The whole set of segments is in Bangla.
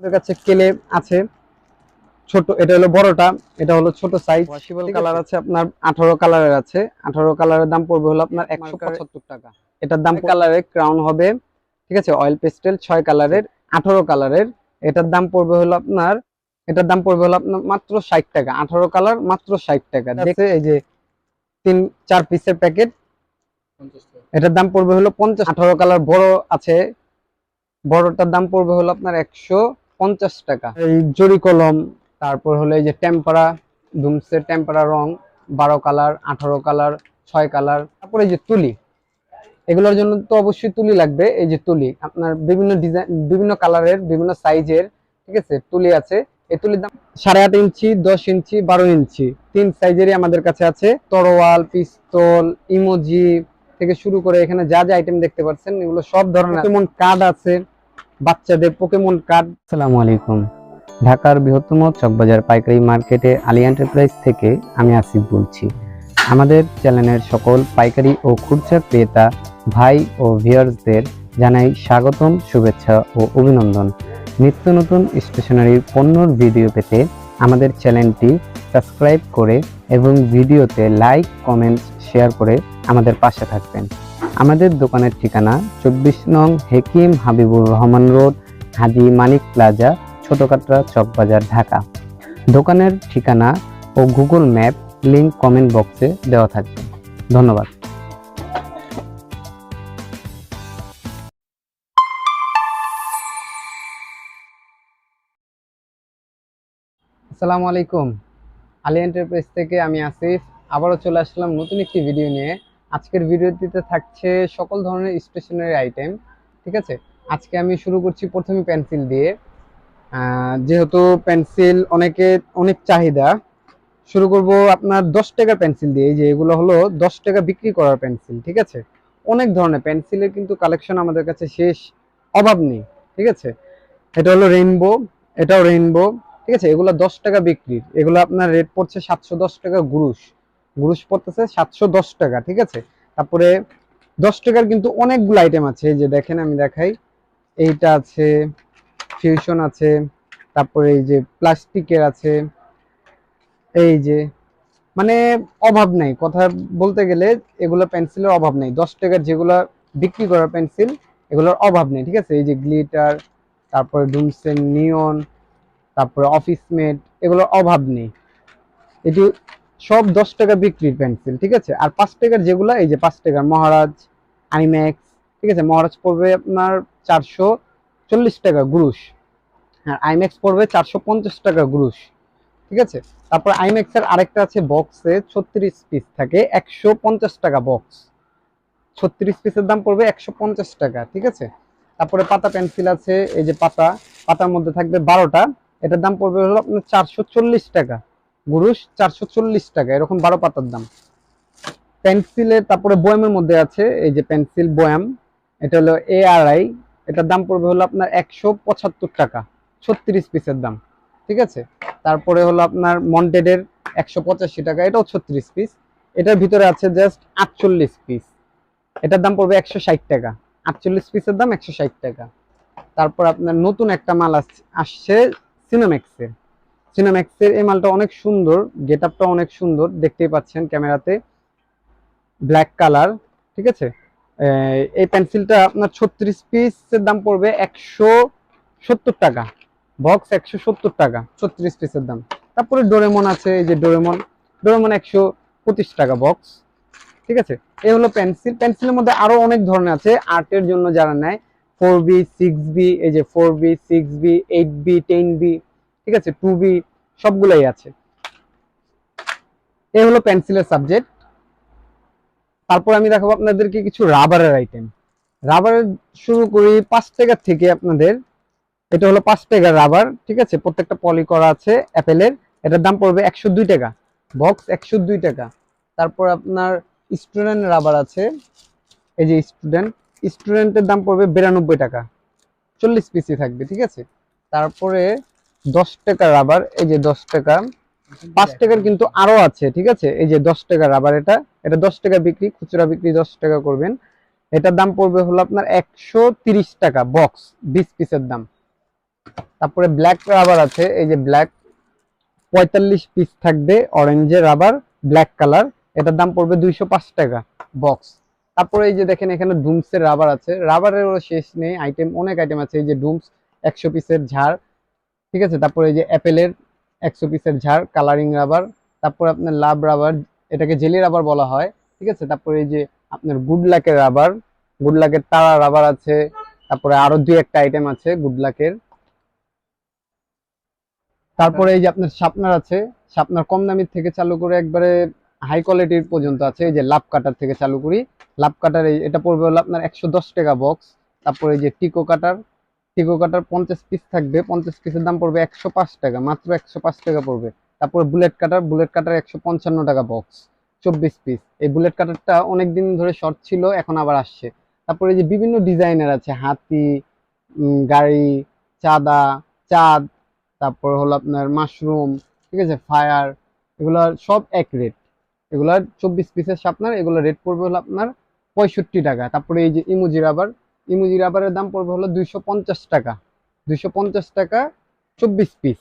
আমাদের কাছে কেলে আছে? ছোট এটা হলো বড়টা এটা হলো ছোট সাইজ ওয়াশেবল কালার আছে? আপনার আঠারো কালারের আছে। আঠারো কালারের দাম পড়বে হলো আপনার একশো পঁচাত্তর টাকা। এটার দাম কালারের ক্রাউন হবে। ঠিক আছে? অয়েল পেস্টেল ছয় কালারের আঠারো কালারের এটার দাম পড়বে হলো আপনার এটার দাম পড়বে হলো আপনার মাত্র ষাট টাকা। আঠারো কালার মাত্র ষাট টাকা। দেখছে এই যে তিন চার পিসের প্যাকেট এটার দাম পড়বে হলো পঞ্চাশ। আঠারো কালার বড় আছে। বড়টার দাম পড়বে হলো আপনার একশো। পঞ্চাশ টাকা। এই জরি কলম তারপর হলো এই যে টেম্পারা ধুমসের টেম্পারা রং বারো কালার আঠারো কালার ছয় কালার তারপরে এই যে তুলি। এগুলোর জন্য তো অবশ্যই তুলি লাগবে এই যে তুলি। আপনার বিভিন্ন ডিজাইন বিভিন্ন কালারের বিভিন্ন সাইজের ঠিক আছে তুলি আছে। এই তুলির দাম সাড়ে আট ইঞ্চি দশ ইঞ্চি বারো ইঞ্চি। তিন সাইজেরই আমাদের কাছে আছে তরোয়াল পিস্তল ইমোজি থেকে শুরু করে এখানে যা যা আইটেম দেখতে পাচ্ছেন এগুলো সব ধরনের পোকেমন কার্ড আছে বাচ্চাদের পোকেমন কার্ড আসসালামু আলাইকুম। ঢাকার বৃহত্তম চকবাজার পাইকারি মার্কেটে আলী এন্টারপ্রাইজ থেকে আমি আসিফ বলছি। আমাদের চ্যানেলের সকল পাইকারি ও খুচরা ক্রেতা, ভাই ও ভিউয়ার্সদের জানাই স্বাগতম, শুভেচ্ছা ও অভিনন্দন। নিত্য নতুন স্টেশনারির পণ্যর ভিডিও পেতে আমাদের চ্যানেলটি সাবস্ক্রাইব করে এবং ভিডিওতে লাইক, কমেন্টস, শেয়ার করে আমাদের পাশে থাকবেন। আমাদের দোকানের ঠিকানা চব্বিশ নং হেকিম হাবিবুর রহমান রোড, হাজি মানিক প্লাজা, ছোটকাটরা চকবাজার ঢাকা। দোকানের ঠিকানা ও গুগল ম্যাপ লিংক কমেন্ট বক্সে দেওয়া থাকবে। ধন্যবাদ। আসসালামু আলাইকুম। আলী এন্টারপ্রাইজ থেকে আমি আসিফ। আবারও চলে আসলাম নতুন একটি ভিডিও নিয়ে। আজকের ভিডিওটিতে থাকছে সকল ধরনের স্টেশনারি আইটেম ঠিক আছে? আজকে আমি শুরু করছি প্রথমে পেন্সিল দিয়ে। যেহেতু পেন্সিল অনেকে, অনেক চাহিদা, শুরু করব আপনার দশ টাকার পেন্সিল দিয়ে। যে এগুলো হলো দশ টাকা বিক্রি করার পেন্সিল ঠিক আছে? অনেক ধরনের পেন্সিলের কিন্তু কালেকশন আমাদের কাছে শেষ, অভাব নেই, ঠিক আছে? এটা হলো রেইনবো এটাও রেইনবো ঠিক আছে, এগুলো দশ টাকা বিক্রির এগুলো আপনার রেট পড়ছে সাতশো দশ টাকা গুরুশ। গুরুশ পড়তেছে সাতশো দশ টাকা, ঠিক আছে? তারপরে দশ টাকার কিন্তু অনেকগুলো আইটেম আছে, এই যে দেখেন আমি দেখাই। এইটা আছে ফিউশন আছে, তারপরে এই যে প্লাস্টিকের আছে। এই যে মানে অভাব নাই। কথা বলতে গেলে এগুলো পেন্সিলের অভাব নেই। দশ টাকার যেগুলো বিক্রি করার পেন্সিল এগুলোর অভাব নেই, ঠিক আছে? এই যে গ্লিটার তারপরে ডুমসেন নিয়ন তারপরে অফিস মেড এগুলোর অভাব নেই। এটি সব দশ টাকা বিক্রির পেন্সিল ঠিক আছে? আর পাঁচ টাকার যেগুলো, এই যে পাঁচ টাকার মহারাজ, আইম্যাক্স, ঠিক আছে? মহারাজ পড়বে আপনার চারশো চল্লিশ টাকা গ্রুশ। আর আইম্যাক্স পড়বে চারশো পঞ্চাশ টাকা গ্রুশ। ঠিক আছে? তারপর আইম্যাক্স এর আরেকটা আছে বক্সে ছত্রিশ পিস থাকে, একশো পঞ্চাশ টাকা বক্স ছত্রিশ পিসের দাম পড়বে একশো পঞ্চাশ টাকা, ঠিক আছে? তারপরে পাতা পেন্সিল আছে, এই যে পাতা, পাতার মধ্যে থাকবে বারোটা। এটার দাম পড়বে হলো আপনার চারশো চল্লিশ টাকা। গুরুশ, চারশো চল্লিশ টাকা। এরকম বারো পাতার দাম। পেন্সিলের তারপরে বয়ামের মধ্যে আছে, এই যে পেন্সিল, বয়াম। এটা হলো এ আর আই এটার দাম পড়বে হলো আপনার একশো পঁচাত্তর টাকা। ছত্রিশ পিসের দাম। ঠিক আছে? তারপরে হলো আপনার মন্টেডের একশো পঁচাশি টাকা। এটাও ছত্রিশ পিস। এটার ভিতরে আছে জাস্ট আটচল্লিশ পিস। এটার দাম পড়বে একশো ষাট টাকা। আটচল্লিশ পিসের দাম একশো ষাট টাকা। তারপর আপনার নতুন একটা মাল আস- আসছে সিনেম্যাক্সের সিনেম্যাক্সের এই মালটা অনেক সুন্দর গেট আপটা অনেক সুন্দর, দেখতেই পাচ্ছেন ক্যামেরাতে। ব্ল্যাক কালার ঠিক আছে? এই- পেন্সিলটা আপনার ছত্রিশ পিসের দাম পড়বে একশো সত্তর টাকা। বক্স একশো সত্তর টাকা, ছত্রিশ পিসের দাম। তারপরে ডোরেমন আছে, এই যে ডোরেমন ডোরেমন একশো পঁচিশ টাকা বক্স ঠিক আছে? এই হলো পেন্সিল পেন্সিলের মধ্যে আরও অনেক ধরনের আছে আর্টের জন্য যারা নেয় ফোর বি, সিক্স বি, এই যে four B, six B, eight B, ten B, ঠিক আছে, টু বি, সবগুলাই আছে। এই হলো পেন্সিলের সাবজেক্ট তারপর আমি দেখাবো আপনাদেরকে কিছু রাবারের আইটেম রাবারের শুরু করি পাঁচ টাকা থেকে আপনাদের। এটা হলো পাঁচ টাকার রাবার ঠিক আছে, প্রত্যেকটা পলি করা আছে অ্যাপেলের এটার দাম পড়বে একশো দুই টাকা। বক্স একশো দুই টাকা। তারপর আপনার স্টুডেন্ট রাবার আছে। এই যে স্টুডেন্ট স্টুডেন্টের দাম পড়বে বিরানব্বই টাকা। চল্লিশ পিসি থাকবে, ঠিক আছে? তারপরে দশ টাকা রাবার এই যে দশ টাকা, পাঁচ টাকার কিন্তু আরও আছে, ঠিক আছে? এই যে দশ টাকা রাবার এটা এটা দশ টাকা বিক্রি, খুচরা বিক্রি দশ টাকা করবেন। এটার দাম পড়বে হলো আপনার একশো তিরিশ টাকা বক্স বিশ পিসের দাম। তারপরে ব্ল্যাক রাবার আছে, এই যে ব্ল্যাক পঁয়তাল্লিশ পিস থাকবে অরেঞ্জের রাবার ব্ল্যাক কালার এটার দাম পড়বে দুইশো পাঁচ টাকা বক্স তারপরে এই যে দেখেন, এখানে ডুমসের রাবার আছে। রাবারেরও শেষ নেই আইটেম অনেক আইটেম আছে। এই যে ডুমস, একশো পিসের ঝাড়, ঠিক আছে? তারপরে এই যে অ্যাপেলের একশো পিসের ঝাড় কালারিং রাবার তারপর আপনার লাভ রাবার এটাকে জেলি রাবার বলা হয়, ঠিক আছে? তারপরে এই যে আপনার গুড লাকের রাবার গুড লাকের তারা রাবার আছে। তারপরে আরও দুই একটা আইটেম আছে গুড লাকের তারপরে এই যে আপনার শার্পনার আছে শার্পনার কম দামের থেকে চালু করে একবারে হাই কোয়ালিটির পর্যন্ত আছে। এই যে লাভ কাটার থেকে চালু করি। লাভ কাটার এই এটা পড়বে হলো আপনার একশো দশ টাকা বক্স তারপরে যে টিকো কাটার টিকো কাটার পঞ্চাশ পিস থাকবে। পঞ্চাশ পিসের দাম পড়বে একশো পাঁচ টাকা, মাত্র একশো পাঁচ টাকা পড়বে। তারপরে বুলেট কাটার বুলেট কাটার একশো পঞ্চান্ন টাকা বক্স চব্বিশ পিস এই বুলেট কাটারটা অনেক দিন ধরে শর্ট ছিল, এখন আবার আসছে। তারপরে যে বিভিন্ন ডিজাইনের আছে, হাতি গাড়ি, চাঁদা, চাঁদ, তারপর হলো আপনার মাশরুম ঠিক আছে ফায়ার এগুলো সব এক রেট এগুলো চব্বিশ পিসের আপনার এগুলো রেট পড়বে হলো আপনার পঁয়ষট্টি টাকা। তারপরে এই যে ইমুজি রাবার, ইমুজি রাবারের দাম পড়বে হলো দুইশো পঞ্চাশ টাকা। দুইশো পঞ্চাশ টাকা চব্বিশ পিস,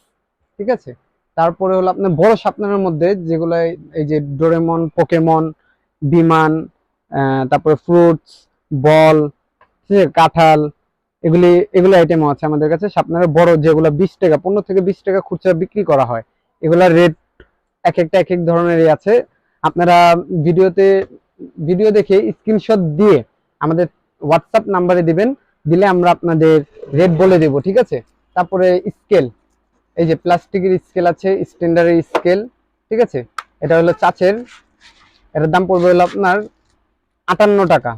ঠিক আছে? তারপরে হলো আপনার বড় শাপনারের মধ্যে যেগুলো এই যে ডোরেমন, পোকেমন, বিমান তারপরে ফ্রুটস, বল কাঁঠাল, এগুলি, এগুলো আইটেমও আছে আমাদের কাছে। শাপনারের বড় যেগুলো বিশ টাকা, পনেরো থেকে বিশ টাকা খুচরা বিক্রি করা হয়। এগুলার রেট এক একটা এক এক ধরনেরই আছে। আপনারা ভিডিওতে ভিডিও দেখে স্ক্রিনশট দিয়ে আমাদের হোয়াটসঅ্যাপ নাম্বারে দিবেন, দিলে আমরা আপনাদের রেট বলে দেব, ঠিক আছে? তারপরে স্কেল এই যে প্লাস্টিকের স্কেল আছে স্ট্যান্ডার্ডের স্কেল ঠিক আছে? এটা হলো চাচের, এটার দাম পড়বে হলো আপনার আটান্ন টাকা।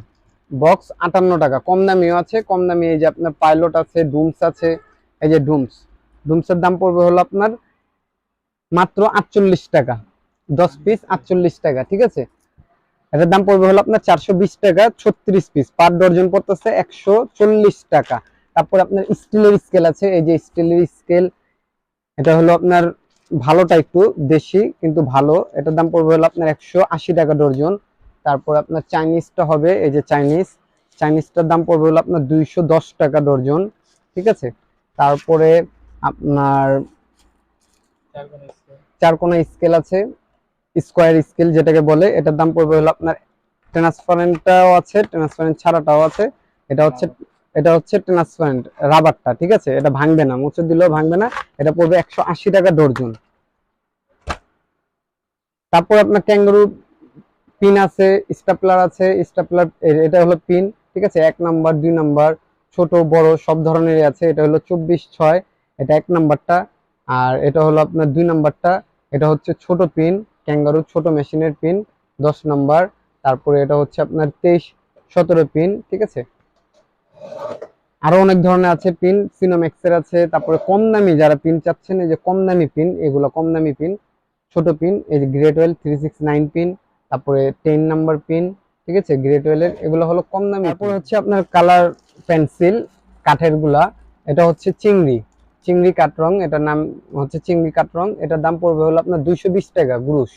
বক্স আটান্ন টাকা, কম দামিও আছে, কম দামি এই যে আপনার পাইলট আছে ডুমস আছে, এই যে ডুমস ডুমসের দাম পড়বে হলো আপনার মাত্র আটচল্লিশ টাকা, দশ পিস আটচল্লিশ টাকা, ঠিক আছে? এটার দাম পড়বে হলো আপনার চারশো বিশ টাকা ছত্রিশ পিস পার ডর্জন পড়তেছে একশো চল্লিশ টাকা। তারপর আপনার স্টিলের স্কেল আছে এই যে স্টিলের স্কেল এটা হলো আপনার ভালোটা একটু দেশি কিন্তু ভালো। এটার দাম পড়বে হলো আপনার একশো আশি টাকা ডর্জন তারপর আপনার চাইনিজটা হবে এই যে চাইনিজ। চাইনিজটার দাম পড়বে হলো আপনার দুইশো দশ টাকা ডর্জন ঠিক আছে? তারপরে আপনার চারকোনা স্কেল আছে। স্কোয়ার স্কেল যেটাকে বলে, এটার দাম পড়বে হলো আপনার ট্রান্সপারেন্টটাও আছে, ট্রান্সপারেন্ট ছাড়াটাও আছে। এটা হচ্ছে এটা হচ্ছে ট্রান্সপারেন্ট রাবারটা, ঠিক আছে? এটা ভাঙবে না, মুছে দিলেও ভাঙবে না। এটা পড়বে একশো আশি টাকা ডর্জন। তারপর আপনার ক্যাঙ্গারু পিন আছে, স্টাপলার আছে, স্টাপলার এটা হলো পিন, ঠিক আছে? এক নাম্বার, দুই নাম্বার, ছোট, বড়, সব ধরনের আছে। এটা হলো চব্বিশ ছয়, এটা এক নাম্বারটা। আর এটা হলো আপনার দুই নাম্বারটা, এটা হচ্ছে ছোট পিন। ক্যাঙ্গারু ছোট মেশিনের পিন দশ নাম্বার। তারপরে এটা হচ্ছে আপনার তেইশ সতেরো পিন ঠিক আছে? আরও অনেক ধরনের আছে পিন সিনোম্যাক্সের আছে তারপরে কম দামি যারা পিন চাচ্ছেন এই যে কম দামি পিন এগুলো কম দামি পিন ছোট পিন এই যে great well three six nine pin তারপরে টেন নাম্বার পিন ঠিক আছে? গ্রেট ওয়েলের এগুলো হলো কম দামি তারপরে হচ্ছে আপনার কালার পেন্সিল কাঠেরগুলা এটা হচ্ছে চিংড়ি। চিংড়ি কাঠ রং, এটার নাম হচ্ছে চিংড়ি কাঠ রং। এটার দাম পড়বে হলো আপনার দুইশো বিশ টাকা গ্রুশ।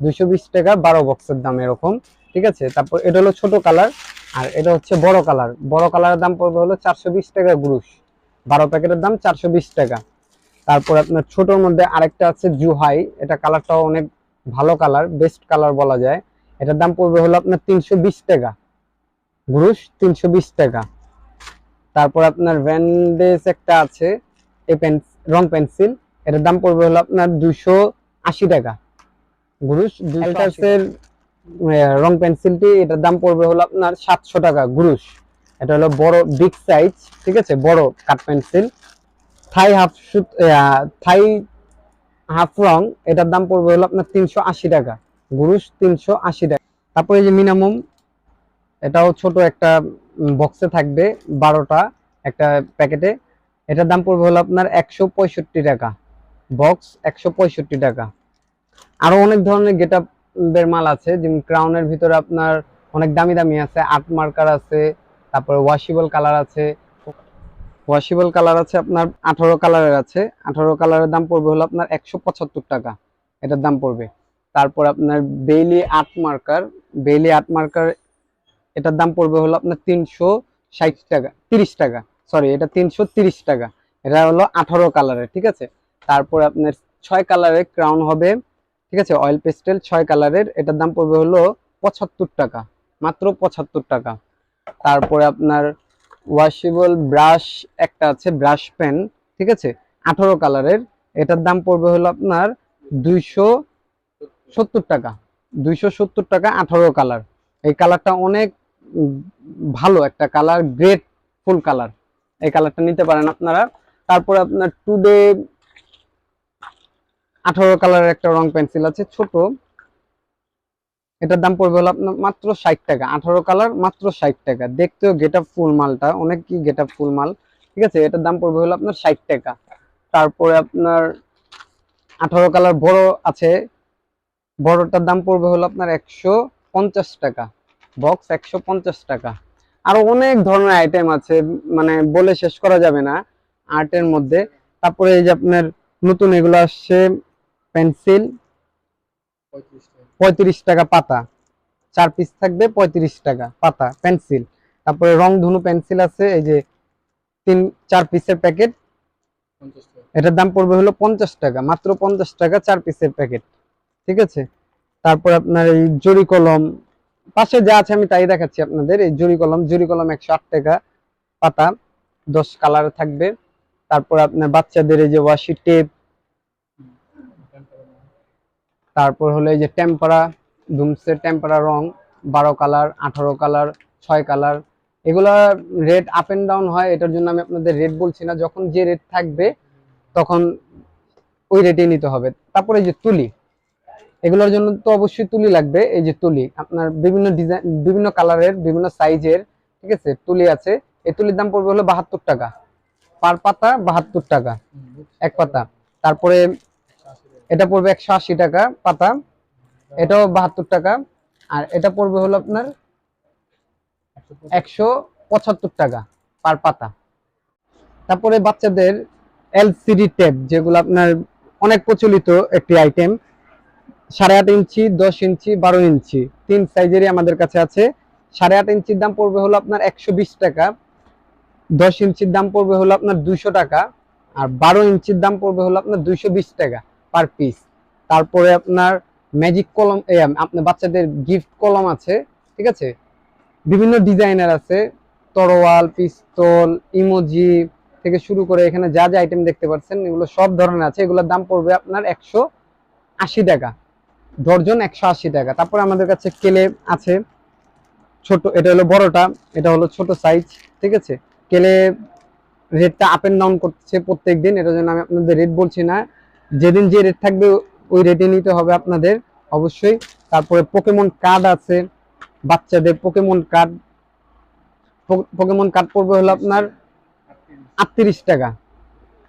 দুইশো বিশ টাকা বারো বক্সের দাম এরকম, ঠিক আছে? তারপর এটা হলো ছোট কালার, আর এটা হচ্ছে বড় কালার। বড় কালারের দাম পড়বে হলো চারশো বিশ টাকা গ্রুশ। বারো প্যাকেটের দাম চারশো বিশ টাকা। তারপর আপনার ছোটোর মধ্যে আরেকটা আছে জুহাই। এটা কালারটাও অনেক ভালো কালার, বেস্ট কালার বলা যায়। এটার দাম পড়বে হলো আপনার তিনশো বিশ টাকা। গ্রুশ, তিনশো বিশ টাকা। তারপর আপনার ভ্যান্ডেস একটা আছে। এই পেন রং পেন্সিল। এটার দাম পড়বে হলো আপনার দুইশো আশি টাকা। গ্রুশ এর রং পেন্সিলটি এটার দাম পড়বে হলো আপনার সাতশো টাকা গ্রুশ। এটা হলো বড় বিগ সাইজ ঠিক আছে? বড় কাঠ পেন্সিল। থাই হাফ সুত থাই হাফ রং এটার দাম পড়বে হলো আপনার তিনশো আশি টাকা। গুরুশ তিনশো আশি টাকা। তারপরে যে মিনিমাম এটাও ছোট একটা বক্সে থাকবে বারোটা একটা প্যাকেটে। এটার দাম পড়বে হলো আপনার একশো পঁয়ষট্টি টাকা। বক্স একশো পঁয়ষট্টি টাকা। আরও অনেক ধরনের গেটের মাল আছে, যেমন ক্রাউনের ভিতরে আপনার অনেক দামি দামি আছে আর্ট মার্কার আছে, তারপরে ওয়াশিবল কালার আছে। ওয়াশিবল কালার আছে আপনার আঠারো কালারের আছে, আঠারো কালারের দাম পড়বে হলো আপনার একশো পঁচাত্তর টাকা। এটার দাম পড়বে। তারপর আপনার Bailey art marker Bailey art marker এটার দাম পড়বে হলো আপনার তিনশো ষাট টাকা, তিরিশ টাকা। সরি এটা তিনশো টাকা। এটা হলো আঠারো কালারের ঠিক আছে? তারপরে আপনার ছয় কালারের ক্রাউন হবে, ঠিক আছে? অয়েল পেস্টেল ছয় কালারের এটার দাম পড়বে হলো পঁচাত্তর টাকা, মাত্র পঁচাত্তর টাকা। তারপরে আপনার ওয়াশেবল ব্রাশ একটা আছে ব্রাশ পেন ঠিক আছে? আঠারো কালারের এটার দাম পড়বে হলো আপনার দুইশো সত্তর টাকা, দুইশো সত্তর টাকা আঠারো কালার এই কালারটা অনেক ভালো, একটা কালার গ্রেট ফুল কালার এই কালারটা নিতে পারেন আপনারা। তারপরে আপনার টুডে আঠারো কালারের একটা রং পেন্সিল আছে, ছোট। এটার দাম পড়বে হলো আপনার মাত্র ষাট টাকা। আঠারো কালার মাত্র ষাট টাকা। দেখতেও গেট আপ ফুল মালটা অনেক কি গেট আপ ফুল মাল। ঠিক আছে? এটার দাম পড়বে হলো আপনার ষাট টাকা। তারপরে আপনার আঠারো কালার বড় আছে। বড়টার দাম পড়বে হলো আপনার একশো পঞ্চাশ টাকা। বক্স একশো পঞ্চাশ টাকা। আরও অনেক ধরনের আইটেম আছে মানে বলে শেষ করা যাবে না আর্টের মধ্যে। তারপরে এই যে আপনার নতুন এগুলো আসছে, পেন্সিল, পঁয়ত্রিশ টাকা পাতা। চার পিস থাকবে পঁয়ত্রিশ টাকা পাতা, পেন্সিল। তারপরে রং ধনু পেন্সিল আছে, এই যে তিন, চার পিসের প্যাকেট। এটার দাম পড়বে হলো পঞ্চাশ টাকা, মাত্র পঞ্চাশ টাকা চার পিসের প্যাকেট। ঠিক আছে? তারপর আপনার এই জরি কলম পাশে যা আছে আমি তাই দেখাচ্ছি আপনাদের। এই জরি কলম জরি কলম একশো আট টাকা পাতা, দশ কালার থাকবে। তারপর আপনার বাচ্চাদের এই যে ওয়াশি টেপ তারপর হলো এই যে টেম্পারা ধুমসের টেম্পারা রং, বারো কালার, আঠারো কালার, ছয় কালার। এগুলা রেট আপ এন্ড ডাউন হয়, এটার জন্য আমি আপনাদের রেট বলছি না। যখন যে রেট থাকবে, তখন ওই রেটে নিতে হবে। তারপরে যে তুলি এগুলোর জন্য তো অবশ্যই তুলি লাগবে, এই যে তুলি। আপনার বিভিন্ন ডিজাইন বিভিন্ন কালারের বিভিন্ন সাইজের ঠিক আছে, তুলি আছে। এই তুলির দাম পড়বে হলো বাহাত্তর টাকা। পার পাতা বাহাত্তর টাকা, এক পাতা। তারপরে এটা পড়বে একশো আশি টাকা পাতা। এটাও বাহাত্তর টাকা। আর এটা পড়বে হলো আপনার একশো পঁচাত্তর টাকা পার পাতা। তারপরে বাচ্চাদের এলসিডি টেপ যেগুলো আপনার অনেক প্রচলিত একটি আইটেম সাড়ে আট ইঞ্চি, দশ ইঞ্চি, বারো ইঞ্চি। তিন সাইজেরই আমাদের কাছে আছে। সাড়ে আট ইঞ্চির দাম পড়বে হলো আপনার একশো বিশ টাকা। দশ ইঞ্চির দাম পড়বে হলো আপনার দুইশো টাকা। আর বারো ইঞ্চির দাম পড়বে হলো আপনার দুইশো বিশ টাকা পার পিস তারপরে আপনার ম্যাজিক কলম আপনার বাচ্চাদের গিফট কলম আছে, ঠিক আছে? বিভিন্ন ডিজাইনের আছে। তরোয়াল, পিস্তল ইমোজি থেকে শুরু করে এখানে যা যা আইটেম দেখতে পাচ্ছেন, এগুলো সব ধরনের আছে। এগুলোর দাম পড়বে আপনার একশো আশি টাকা। ডর্জন একশো আশি টাকা। তারপরে আমাদের কাছে কেলে আছে। ছোট, এটা হলো বড়টা, এটা হলো ছোট সাইজ ঠিক আছে? কেলে রেটটা আপ এন্ড ডাউন করছে প্রত্যেক দিন এটার জন্য আমি আপনাদের রেট বলছি না। যেদিন যে রেট থাকবে, ওই রেটে নিতে হবে আপনাদের, অবশ্যই। তারপরে পোকেমন কার্ড আছে, বাচ্চাদের পোকেমন কার্ড পোকেমন কার্ড পড়বে হলো আপনার আটত্রিশ টাকা।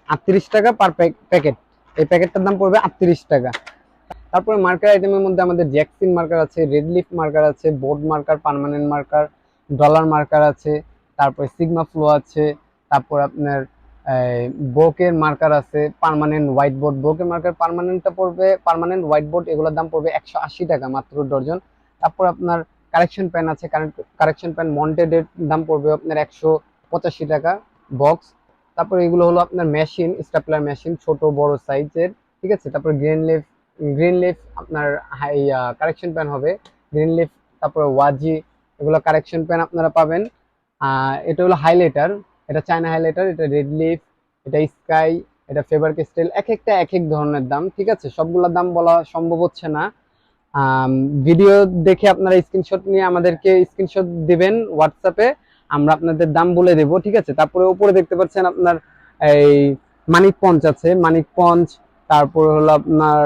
আটত্রিশ টাকা পার প্যাকেট এই প্যাকেটটার দাম পড়বে আটত্রিশ টাকা। তারপরে মার্কার আইটেমের মধ্যে আমাদের জ্যাকসিন মার্কার আছে, রেড লিফ মার্কার আছে, board marker, permanent marker, dollar marker আছে, তারপরে সিগমা ফ্লো আছে, তারপর আপনার বোকের মার্কার আছে, পারমানেন্ট হোয়াইট বোর্ড বোকের মার্কার পার্মানেন্টটা পড়বে, পারমানেন্ট হোয়াইট বোর্ড, এগুলোর দাম পড়বে একশো আশি টাকা মাত্র ডর্জন। তারপর আপনার কারেকশন পেন আছে কারেকশন পেন মন্টেডের দাম পড়বে আপনার একশো পঁচাশি টাকা বক্স। তারপর এগুলো হলো আপনার মেশিন, স্টাপলার মেশিন, ছোট, বড় সাইজের, ঠিক আছে? তারপর গ্রিন লিফ গ্রিন লিফ আপনার কারেকশন পেন হবে। গ্রিন লিফ তারপরে ওয়াজি এগুলো কারেকশন পেন আপনারা পাবেন। এটা হলো হাইলাইটার এটা চায়না হাইলাইটার এটা রেড লিফ এটা স্কাই এটা ফেভার ক্রিস্টেল এক একটা এক এক ধরনের দাম, ঠিক আছে? সবগুলোর দাম বলা সম্ভব হচ্ছে না। ভিডিও দেখে আপনারা স্ক্রিনশট নিয়ে আমাদেরকে স্ক্রিনশট দিবেন হোয়াটসঅ্যাপে আমরা আপনাদের দাম বলে দেব, ঠিক আছে? তারপরে উপরে দেখতে পাচ্ছেন আপনার এই মানিক পঞ্চ আছে মানিক পঞ্চ তারপরে হলো আপনার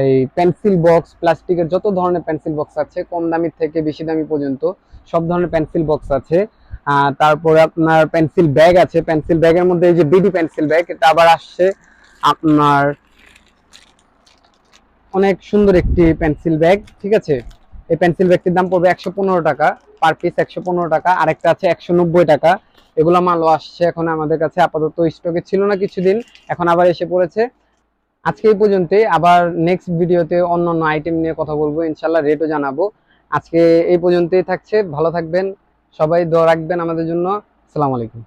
এই পেন্সিল বক্স প্লাস্টিকের যত ধরনের পেন্সিল বক্স আছে, কম দামি থেকে বেশি দামি পর্যন্ত সব ধরনের পেন্সিল বক্স আছে। তারপরে আপনার পেন্সিল ব্যাগ আছে। পেন্সিল ব্যাগের মধ্যে এই যে বিডি পেন্সিল ব্যাগ এটা আবার আসছে আপনার অনেক সুন্দর একটি পেন্সিল ব্যাগ ঠিক আছে? এই পেন্সিল ব্যাগটির দাম পড়বে একশো পনেরো টাকা পার পিস একশো পনেরো টাকা, আরেকটা আছে একশো নব্বই টাকা। এগুলো মালও আসছে এখন আমাদের কাছে, আপাতত স্টকে ছিল না কিছুদিন, এখন আবার এসে পড়েছে। আজকে এই পর্যন্তই। আবার নেক্সট ভিডিওতে অন্য অন্য আইটেম নিয়ে কথা বলব। ইনশাল্লাহ রেটও জানাব। আজকে এই পর্যন্তই থাকছে। ভালো থাকবেন। সবাই দোয়া রাখবেন আমাদের জন্য। আসসালামু আলাইকুম।